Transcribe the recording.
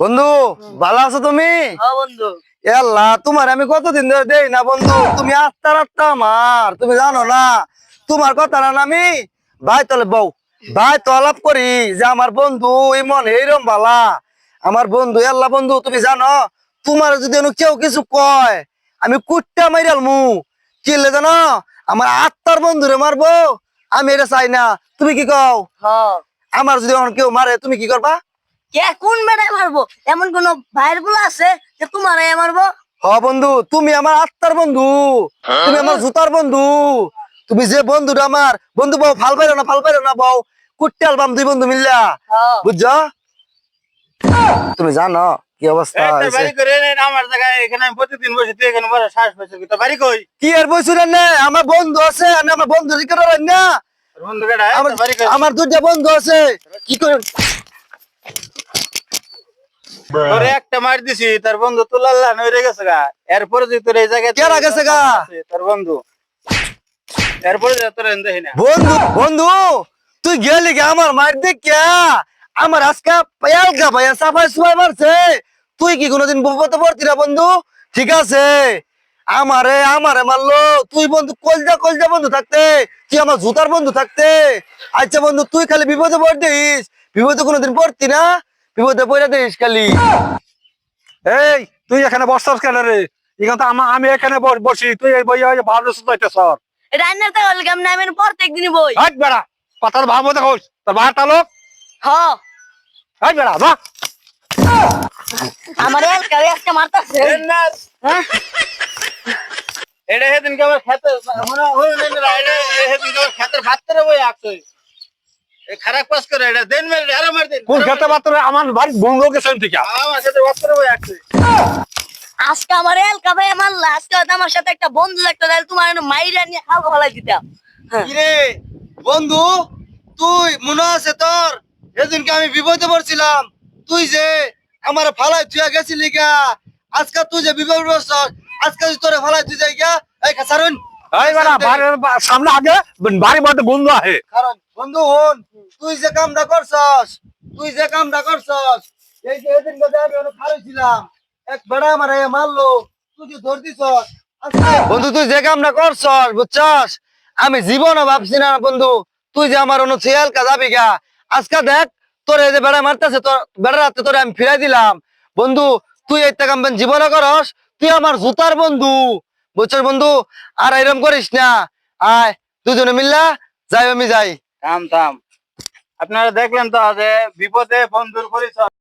বন্ধু ভালো আছো তুমি? হ্যাঁ বন্ধু। আল্লাহ তোমার আমি কতদিন ধরে দেই না বন্ধু? তুমি আত্মা আত্মা আমার তুমি জানো না? তোমার কথা না আমি ভাই তলে বউ ভাই তো আলাপ করি যে আমার বন্ধু ইমন এইরম বালা। আমার বন্ধু এল্লা বন্ধু তুমি জানো তোমার যদি কেউ কিছু কয় আমি কুট্টা মাইরাল মু কিনলে জানো? আমার আত্মার বন্ধুরে মারবো আমি এটা চাই না। তুমি কি কও? হ্যাঁ। আমার যদি কেউ মারে তুমি কি করবা? কে কোন বেড়ায় মারবো? এমন কোন ভাইয়েরগুলো আছে যে তোমার মারবো হ বন্ধু তুমি আমার আত্মার বন্ধু। তুমি আমার জুতার বন্ধু। তুমি যে বন্ধুটা আমার বন্ধু বউ ফাল পাইরো না ফাল পাইরো না বউ। কুট্টি অ্যালবাম দুই বন্ধু মিললা। হ্যাঁ বুঝছ? তুমি জানো কি অবস্থা একটা হয়েছে? বাড়ি করে এনে আমার জায়গায় এখানে আমি প্রতিদিন বসে তুই এখানে বসে শ্বাস পেয়েছে তো বাড়ি কই? কি আর আমার বন্ধু আছে আর আমার বন্ধু আমার বাড়ি কই? আমার দুইটা বন্ধু আছে। কি করে তোরে একটা মার দিছি তার বন্ধু তুলাল্লা নইরে গেছে গা। এরপরে তোর এই জায়গায় কেরা গেছে গা? তোর বন্ধু। এরপরে তোর দেখি না। বন্ধু বন্ধু তুই গেলি গে আমার মার দেখ কে আমার আজকে পায়ালকা ভাইয়া সাফাই সুবাই মারছে। তুই কি কোনোদিন বিপদে পড়তি না বন্ধু? ঠিক আছে। আমারে আমারে মারলো। তুই বন্ধু কলজা কলজা বন্ধু থাকতে। তুই আমার জুতার বন্ধু থাকতে। আচ্ছা বন্ধু তুই খালি বিপদে পড় দিস বিপদে কোনোদিন পড়তি না? বিপদে পড়ে দিস খালি। এই তুই এখানে বসছস কেন রে? এখানে তো আমা- আমি এখানে বসি তুই এই বই ওই ভালো সুতাইতে সর রান্নার তো হল কেমন আমি প্রত্যেক দিনই বই। হাট বেড়া কথার ভাব মতো হোস তোর ভাই তালুক হ্যাঁ হাট বেড়া বা আমার এলাকা আজকে মারতাছে। হ্যাঁ? এটা হেদিন কে আমার খেতে মনে হয় না এটা হেদিন কে আমার খেতের ভাত করে বই আসছে এ খারাপ কাজ করে এটা দেন মেরে আরও মার দেন। কোন খেতে পাত্র আমার বাড়ি বন্ধ গেছেন থেকে আমার সাথে করে বই আজকে আমার এলাকা ভাই মারলা আজকে আমার সাথে একটা বন্ধু থাকতো তাহলে তোমার মাইরা নিয়ে দিতাম। হ্যাঁ। বন্ধু তুই মনে আছে তোর? সেদিনকে আমি বিপদে পড়ছিলাম। তুই যে আমার ফালাই তুই গেছিলি গা। আজকে তুই যে বিপদে আজকে তোরে ফালাই তুই যাই গা এই খাসারুন। এই বেড়া সামনে আগে বাড়ি মধ্যে বন্ধু আহে কারণ বন্ধু হন, তুই যে কামটা করছস, তুই যে কামটা করছস, এই যে এদিন যে আমি ওখানে খারাইছিলাম এক বেড়া আমার মারলো, তুই যে ধর দিছস বন্ধু, তুই যে কামটা করছস, বুঝছস? আমি জীবনও ভাবছি না বন্ধু, তুই যে আমার অনু ছিয়াল কা যাবি গা। আজকে দেখ, তোর এই যে বেড়া মারতেছে, তোর বেড়া রাতে তোরে আমি ফিরাই দিলাম। বন্ধু, তুই এই কাম জীবনে করস, তুই আমার জুতার বন্ধু। বুঝছস বন্ধু? আর এরম করিস না। আয়, দুজনে মিল্লা, যাই আমি যাই। থাম থাম। আপনারা দেখলেন তো যে বিপদে বন্ধুর পরিচয়।